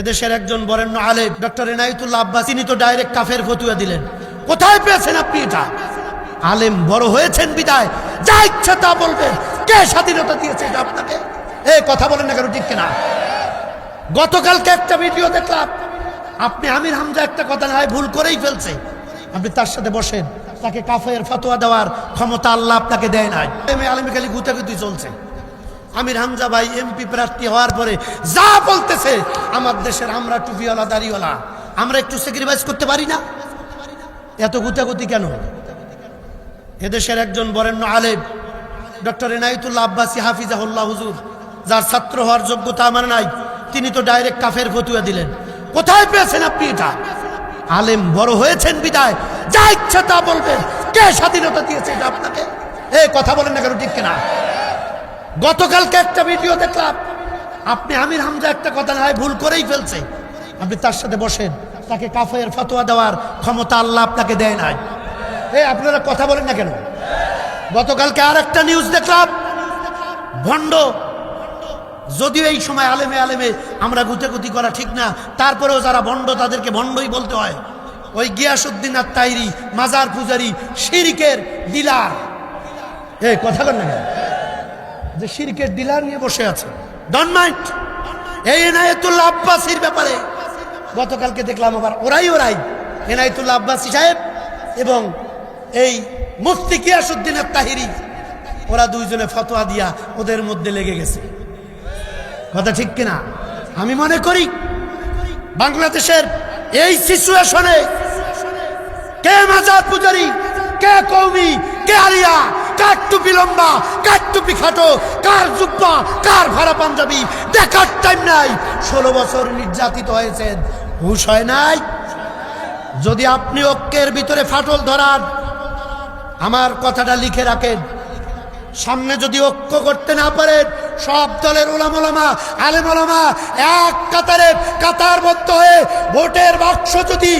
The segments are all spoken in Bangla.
এদেশের একজন বরেণ্য আলেম, ডক্টর এনায়তুল্লাহ আব্বাস, তিনি তো ডাইরেক্ট কাফের ফতুয়া দিলেন। কোথায় পেয়েছেন আপনি এটা? আলেম বড় হয়েছেন বিদায়। যা ইচ্ছা তা বলবেন কে স্বাধীনতা দিয়েছে এটা আপনাকে? এ, কথা বলেন না কেন, ঠিক কিনা? গতকালকে একটা ভিডিও দেখলাম। আপনি আমির হামজা একটা কথা না হয় ভুল করেই ফেলছে। আপনি তার সাথে বসেন। তাকে কাফের ফতোয়া দেওয়ার ক্ষমতা আল্লাহ আপনাকে দেয় নাই। আলমী খালি গুতাগুতি চলছে। আমির হামজা ভাই এমপি প্রার্থী হওয়ার পরে যা বলতেছে, আমার দেশের আমরা টুপিওয়ালা, দাড়িওয়ালা, আমরা একটু স্যাক্রিফাইস করতে পারি না? এত গুতাগুতি কেন? এদেশের একজন বরেণ্য আলেম, ডক্টর এনায়তুল্লাহ আব্বাসী হাফিজাহুল্লাহ হুজুর, যার ছাত্র হওয়ার যোগ্যতা আমার নাই, তিনি তো ডাইরেক্ট কাফের ফতুয়া দিলেন। কোথায় পেয়েছেন আপনি এটা? আলেম বড় হয়েছেন বিদায়, যা ইচ্ছা তা বলবেন। কে স্বাধীনতা দিয়েছে এটা আপনাকে? এ, কথা বলেন না কেন, ঠিক কিনা? গতকালকে একটা ভিডিও দেখলাম। আপনি আমির হামজা একটা কথা না ভুল করেই ফেলছে। আপনি তার সাথে বসেন। তাকে কাফের ফতোয়া দেওয়ার ক্ষমতা আল্লাহ আপনাকে দেয় নাই। এ, আপনারা কথা বলেন না কেন? গতকালকে আর একটা নিউজ দেখলাম। ভণ্ড। যদিও এই সময় আলেমে আলেমে আমরা গুতেগুতি করা ঠিক না, তারপরেও যারা ভণ্ড তাদেরকে ভণ্ডই বলতে হয়। ওই গিয়াসুদ্দিন আর তাইরি মাজার পূজারি, শিরিকের ডিলার। এ, কথা বলেন না কেন? যে শিরকের ডিলার নিয়ে বসে আছে। ডন মাইন্ড এই এনায়েতুল্লাহ আব্বাসির ব্যাপারে। গতকালকে দেখলাম আবার ওরাই ওরাই। এনায়েতুল্লাহ আব্বাসী সাহেব এবং এই মুফতি কিয়াসুদ্দিনের তাহিরি ওরা দুইজনে ফতোয়া দিয়া ওদের মধ্যে লেগে গেছে। কথা ঠিক কিনা? আমি মনে করি বাংলাদেশের এই সিচুয়েশনে কে মাজার পূজারি, কে কৌমি কে আলিয়া কার লম্বা কার খাটো, কার জুব্বা, কার ভাড়া পাঞ্জাবি? দেখার টাইম নাই। ষোলো বছর নির্যাতিত হয়েছেন। হুশ হয় নাই? যদি আপনি ঐক্যের ভিতরে ফাটল ধরার আমার কথাটা লিখে রাখেন। সামনে যদি ঐক্য করতে না পারেন সব দলের ওলামোলামা আলেমোলামা এক কাতারে, কাতার কাতারবদ্ধ হয়ে ভোটের বাক্স যদি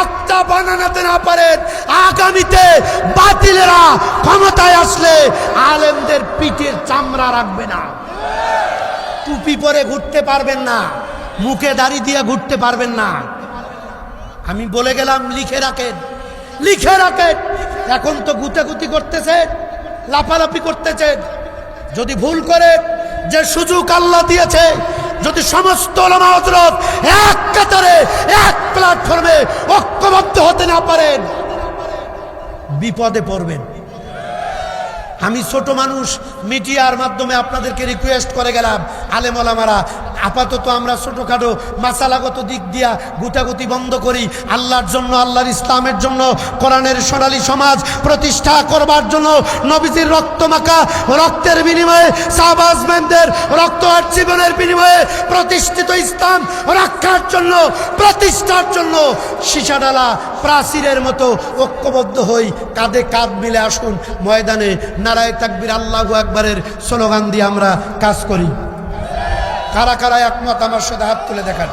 একটা বানানাতে না পারেন, আগামীতে বাতিলেরা ক্ষমতায় আসলে আলেমদের পিঠের চামড়া রাখবে না। টুপি পরে ঘুরতে পারবেন না, মুখে দাড়ি দিয়ে ঘুরতে পারবেন না। আমি বলে গেলাম, লিখে রাখেন লিখে রাখেন। এখন তো গুতাগুতি করতেছেন, লাফালাফি করতেছেন। যদি ভুল করে যে সুযোগ আল্লাহ দিয়েছে, যদি সমস্ত এক কাতারে, এক প্ল্যাটফর্মে ঐক্যবদ্ধ হতে না পারেন, বিপদে পড়বেন। আমি ছোট মানুষ, মিডিয়ার মাধ্যমে আপনাদেরকে রিকোয়েস্ট করে গেলাম আলেমলামারা আপাতত আমরা ছোটোখাটো মাসালাগত দিক দিয়া গুতাগুতি বন্ধ করি। আল্লাহর জন্য, আল্লাহর ইসলামের জন্য, কোরআনের সোনালী সমাজ প্রতিষ্ঠা করবার জন্য নবীজির রক্তমাখা রক্তের বিনিময়ে সাহবাজম্যানদের রক্ত আর জীবনের বিনিময়ে প্রতিষ্ঠিত ইসলাম রক্ষার জন্য, প্রতিষ্ঠার জন্য সীসাডালা প্রাচীরের মতো ঐক্যবদ্ধ হই, কাঁধে কাঁধ মিলে আসুন, ময়দানে নারায় তাকবির আল্লাহ একবারের স্লোগান দিয়ে আমরা কাজ করি। কারা কারা একমত আমার সাথে হাত তুলে দেখান।